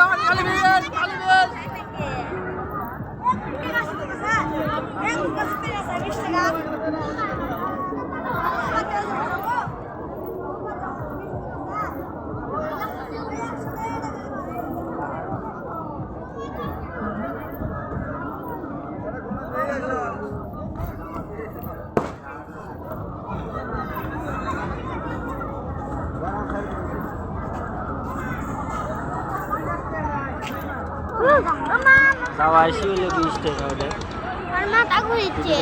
দাম খালি বিল খালি বিল দাওয়া আসি হলে বিশ টাকা ওটা আর মাথা ঘুরিচ্ছে